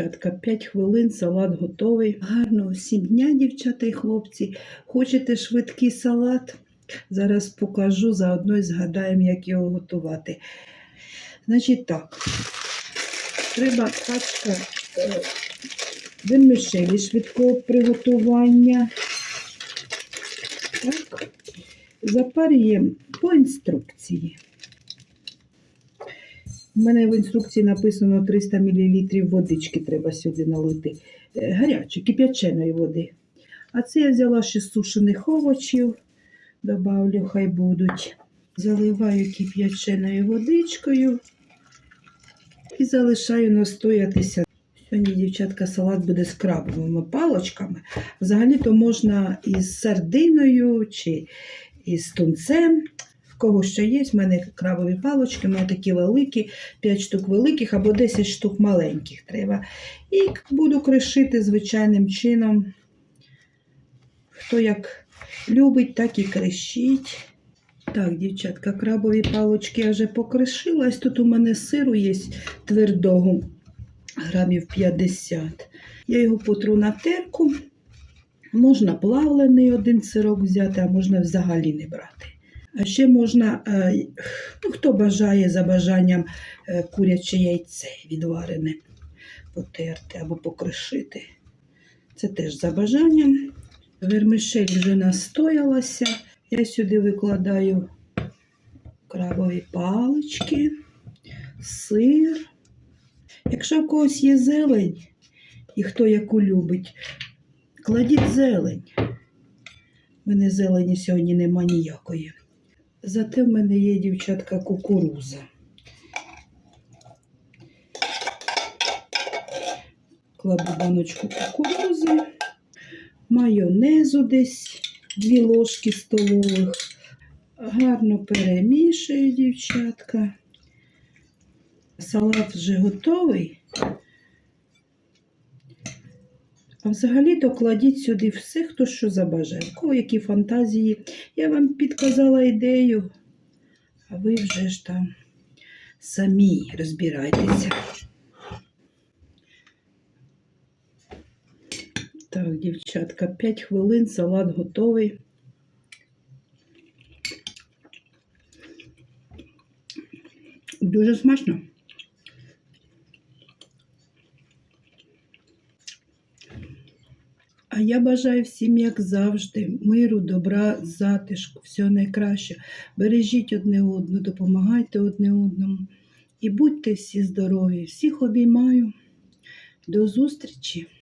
дівчатка, 5 хвилин, салат готовий. Гарного всім дня, дівчата і хлопці. Хочете швидкий салат? Зараз покажу, заодно і згадаємо, як його готувати. Значить так, треба пачка е, вермишелі швидкого приготування. Так, запарюємо по інструкції. У мене в інструкції написано 300 мл водички треба сюди налити. Е, Гарячої, кип'яченої води. А це я взяла ще сушених овочів. Добавлю, хай будуть. Заливаю кип'яченою водичкою і залишаю настоятися. Сьогодні, дівчатка, салат буде з крабовими палочками. Взагалі-то можна із сардиною чи із тунцем. В кого що є, в мене крабові палочки, мене такі великі, 5 штук великих або 10 штук маленьких треба. І буду кришити звичайним чином. Хто як любить, так і кришіть. Так, дівчатка, крабові палочки я вже покришила. Ось тут у мене сиру є твердого, грамів 50. Я його потру на терку. Можна плавлений один сирок взяти, а можна взагалі не брати. Ще можна, е, ну, хто бажає за бажанням е, куряче яйце відварене, потерти або покришити. Це теж за бажанням. Вермишель вже настоялася. Я сюди викладаю крабові палички, сир. Якщо в когось є зелень, і хто яку любить, кладіть зелень. У мене зелені сьогодні нема ніякої. Зате в мене є дівчатка кукуруза. Кладу баночку кукурузи, майонезу десь дві ложки столових. Гарно перемішую, дівчатка. Салат вже готовий. А взагалі-то кладіть сюди все, хто що забажає. Кого які фантазії. Я вам підказала ідею, а ви вже ж там самі розбирайтеся. Так, дівчатка, 5 хвилин, салат готовий. Дуже смачно. А я бажаю всім, як завжди, миру, добра, затишку, всього найкраще. Бережіть одне одну, допомагайте одне одному. І будьте всі здорові. Всіх обіймаю. До зустрічі!